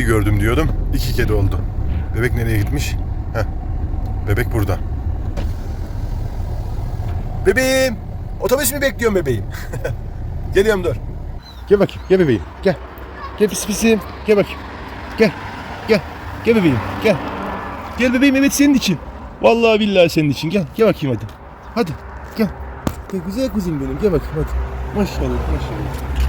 kedi gördüm diyordum. İki kedi oldu. Bebek nereye gitmiş? Heh. Bebek burada. Bebeğim. Otobüs mü bekliyorsun bebeğim? Geliyorum dur. Gel bakayım. Gel bebeğim. Gel. Gel pis pisim. Gel bakayım. Gel. Gel. Gel bebeğim. Gel. Gel bebeğim evet senin için. Vallahi billahi senin için. Gel. Gel bakayım hadi. Hadi. Gel. Gel güzel kuzum benim. Gel bakayım hadi. Maşallah maşallah.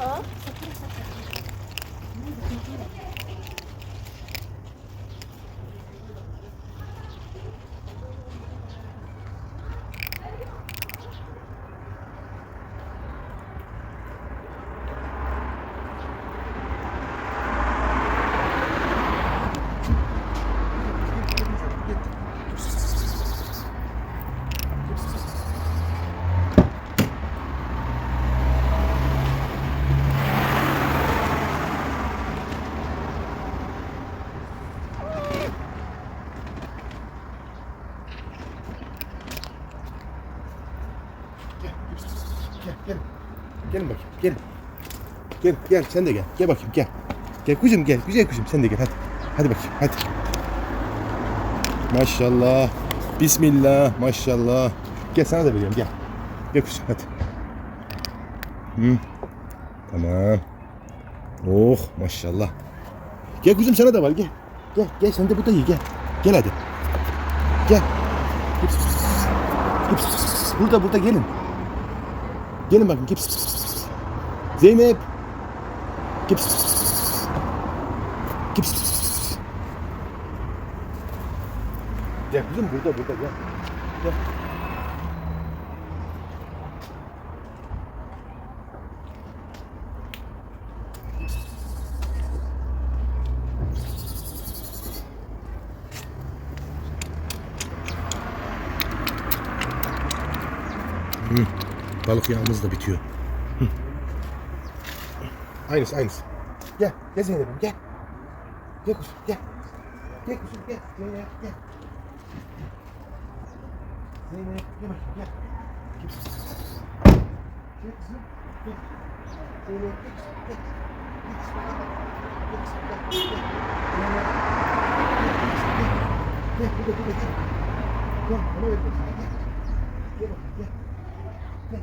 嗯？Gel, gel. Gelin bakayım, gelin. Gel, gel, sen de gel. Gel bakayım, gel. Gel kuzum gel, güzel kuzum sen de gel hadi. Hadi bakayım, hadi. Maşallah. Bismillah, maşallah. Gel sana da veriyorum, gel. Gel kuzum hadi. Hı. Tamam. Oh, maşallah. Gel kuzum sana da var, gel. Gel, gel sen de burada ye, gel. Gel hadi. Gel. Burada, burada gelin. Gelin bakın. Gel. Zeynep. Gel. Gel. Gel kızım burada burada gel. Gel. Balık yağımız da bitiyor. Hı. Aynısı aynısı. Gel, gel Zeynep'im gel. Gel kuzum gel. Gel kuzum gel. Zeynep gel. Zeynep gel bakayım gel. Gel kuzum. Gel kuzum. Gel. Zeynep gel kuzum gel. Gel kuzum gel. Gel kuzum gel. Zeynep. Gel kuzum gel. Gel burada burada gel. Gel bana ver kuzum gel. Gel bakayım gel. Gel.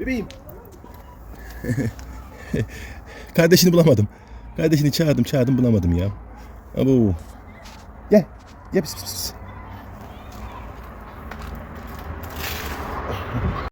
Bebeğim. Kardeşini bulamadım. Kardeşini çağırdım, çağırdım bulamadım ya. Abo. Gel. Gel pis pis pis.